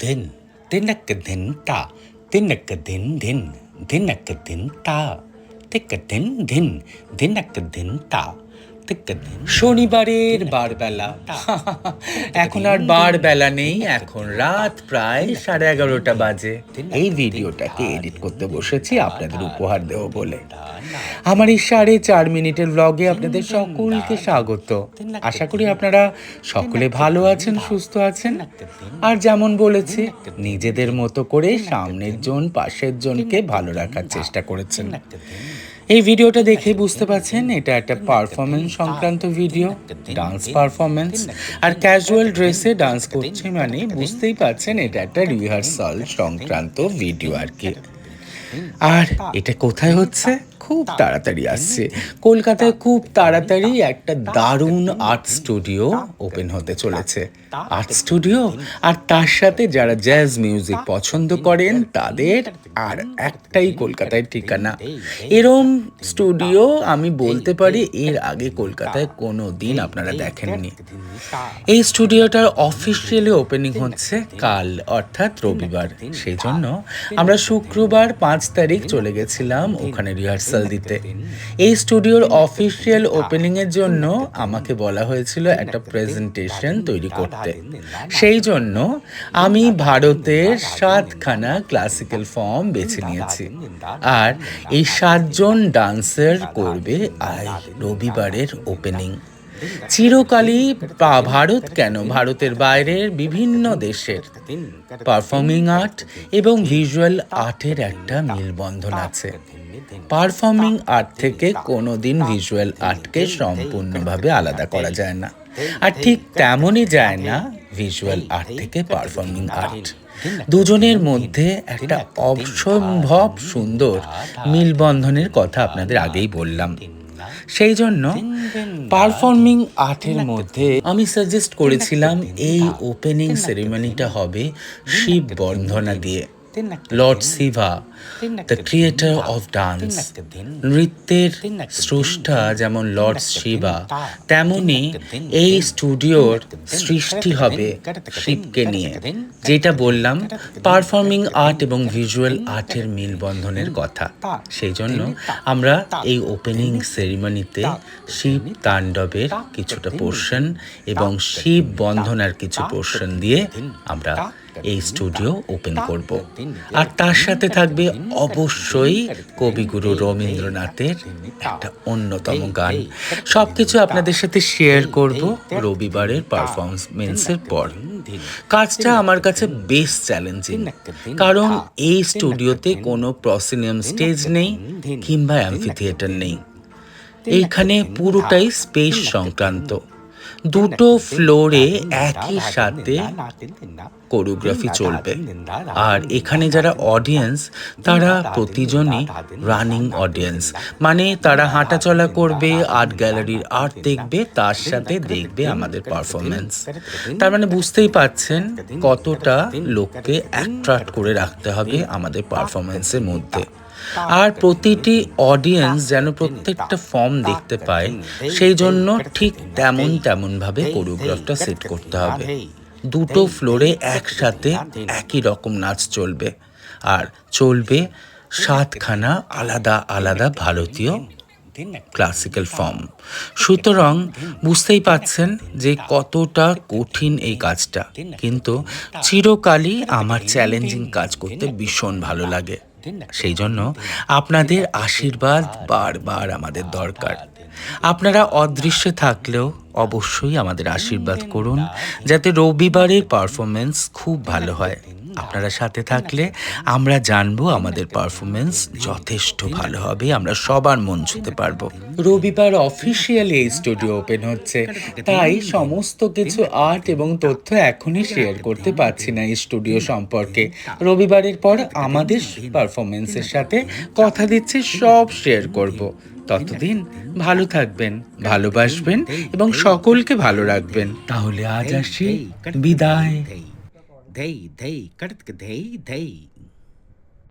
된 ਤਿੰਨਕ ਦਿਨ ਤਾ, ਤਿੰਨਕ ਦਿਨ ਦਿਨ, ਦਿਨਕ ਦਿਨ ਤਾ ਤਿੰਨਕ ਦਿਨ ਦਿਨ, ਦਿਨਕ ਦਿਨ ਤਾ। তিক ধিন শনিবারের বারবেলা। এখন আর বারবেলা নেই এখন রাত প্রায় সাড়ে এগারোটা বাজে। এই ভিডিওটাকে এডিট করতে বসেছি আপনাদের উপহার দেব বলে। আমার এই সাড়ে চার মিনিটের ব্লগে আপনাদের সকলকে স্বাগত। আশা করি আপনারা সকলে ভালো আছেন সুস্থ আছেন। আর যেমন বলেছি নিজেদের মতো করে সামনের জন পাশের জনকে ভালো রাখার চেষ্টা করেছেন। এই ভিডিওটা দেখে বুঝতে পারছেন, এটা একটা পারফরমেন্স সংক্রান্ত ভিডিও ডান্স পারফরমেন্স আর ক্যাজুয়াল ড্রেসে ডান্স করছে মানে বুঝতেই পারছেন, এটা একটা রিহার্সাল সংক্রান্ত ভিডিও আর কি। আর এটা কোথায় হচ্ছে? খুব তাড়াতাড়ি আসছে। কলকাতায় খুব তাড়াতাড়ি একটা দারুণ আর্ট স্টুডিও ওপেন হতে চলেছে। আর্ট স্টুডিও আর তার সাথে যারা জ্যাজ মিউজিক পছন্দ করেন তাদের আর একটাই কলকাতায় ঠিকানা। এরম স্টুডিও আমি বলতে পারি এর আগে কলকাতায় কোনো দিন আপনারা দেখেননি। এই স্টুডিওটার অফিসিয়ালি ওপেনিং হচ্ছে কাল অর্থাৎ রবিবার। সেই জন্য আমরা শুক্রবার পাঁচ তারিখ চলে গেছিলাম ওখানে রিহার্সাল দিতে। এই স্টুডিওর অফিসিয়াল ওপেনিংয়ের জন্য আমাকে বলা হয়েছিল একটা প্রেজেন্টেশন তৈরি করতে। সেই জন্য আমি ভারতের সাতখানা ক্লাসিক্যাল ফর্ম বেছে নিয়েছি। আর এই সাতজন ডান্সার করবে আই রবিবারের ওপেনিং চিরকালই ভারত কেন? ভারতের বাইরের বিভিন্ন দেশের পারফর্মিং আর্ট এবং ভিজুয়াল আর্টের একটা মেলবন্ধন আছে। পারফর্মিং আর্ট থেকে কোনোদিন ভিজুয়াল আর্টকে সম্পূর্ণভাবে আলাদা করা যায় না। আর ঠিক তেমনই যায় না ভিজুয়াল আর্ট থেকে পারফর্মিং আর্ট দুজনের মধ্যে একটা অসম্ভব সুন্দর মিলবন্ধনের কথা আপনাদের আগেই বললাম। সেই জন্য পারফর্মিং আর্টের মধ্যে আমি সাজেস্ট করেছিলাম এই ওপেনিং সেরিমনিটা হবে শিব বন্ধনা দিয়ে। Lord Shiva the creator of dance নৃত্যের স্রষ্টা যেমন লর্ড শিবা তেমনি এই স্টুডিওর সৃষ্টি হবে শিবকে নিয়ে। যেটা বললাম পারফর্মিং আর্ট এবং ভিজুয়াল আর্টের মিলবন্ধনের কথা। সেই জন্য আমরা এই ওপেনিং সেরিমনিতে শিব তাণ্ডবের কিছুটা পোর্শন এবং শিব বন্ধনার কিছু পোর্শন দিয়ে আমরা এই স্টুডিও ওপেন করব। আর তার সাথে থাকবে অবশ্যই কবিগুরু রবীন্দ্রনাথের একটা অন্যতম গান। সবকিছু আপনাদের সাথে শেয়ার করব রবিবারের পারফরমেন্সের পর। কাজটা আমার কাছে বেশ চ্যালেঞ্জিং কারণ এই স্টুডিওতে কোনো প্রসিনিয়াম স্টেজ নেই কিংবা অ্যাম্ফি থিয়েটার নেই। এইখানে পুরোটাই স্পেস সংক্রান্ত। দুটো ফ্লোরে একই সাথে কোরিওগ্রাফি চলবে আর এখানে যারা অডিয়েন্স তারা প্রতিজনই রানিং অডিয়েন্স মানে তারা হাঁটাচলা করবে আর্ট গ্যালারির আর্ট দেখবে তার সাথে দেখবে আমাদের পারফরমেন্স তার মানে বুঝতেই পাচ্ছেন কতটা লোককে অ্যাট্রাক্ট করে রাখতে হবে আমাদের পারফরমেন্সের মধ্যে আর প্রতিটি অডিয়েন্স যেন প্রত্যেকটা ফর্ম দেখতে পায়, সেই জন্য ঠিক তেমন তেমনভাবে কোরিওগ্রাফটা সেট করতে হবে। দুটো ফ্লোরে একসাথে একই রকম নাচ চলবে আর চলবে সাতখানা আলাদা আলাদা ভারতীয় ক্লাসিক্যাল ফর্ম সুতরাং বুঝতেই পাচ্ছেন যে কতটা কঠিন এই কাজটা, কিন্তু চিরকালই আমার চ্যালেঞ্জিং কাজ করতে ভীষণ ভালো লাগে। সেই জন্য আপনাদের আশীর্বাদ বারবার আমাদের দরকার আপনারা অদৃশ্যে থাকলেও অবশ্যই আমাদের আশীর্বাদ করুন যাতে রবিবারের পারফরমেন্স খুব ভালো হয় আপনারা সাথে থাকলে আমরা জানব আমাদের পারফরমেন্স যথেষ্ট ভালো হবে আমরা সবার মন ছুতে পারব রবিবার অফিসিয়ালি এই স্টুডিও ওপেন হচ্ছে তাই সমস্ত কিছু আর্ট এবং তথ্য এখনই শেয়ার করতে পারছি না এই স্টুডিও সম্পর্কে রবিবারের পর আমাদের পারফরমেন্সের সাথে কথা দিচ্ছি সব শেয়ার করব ততদিন ভালো থাকবেন ভালোবাসবেন এবং সকলকে ভালো রাখবেন তাহলে আজ আসি বিদায় धई धई कड़क धई धई।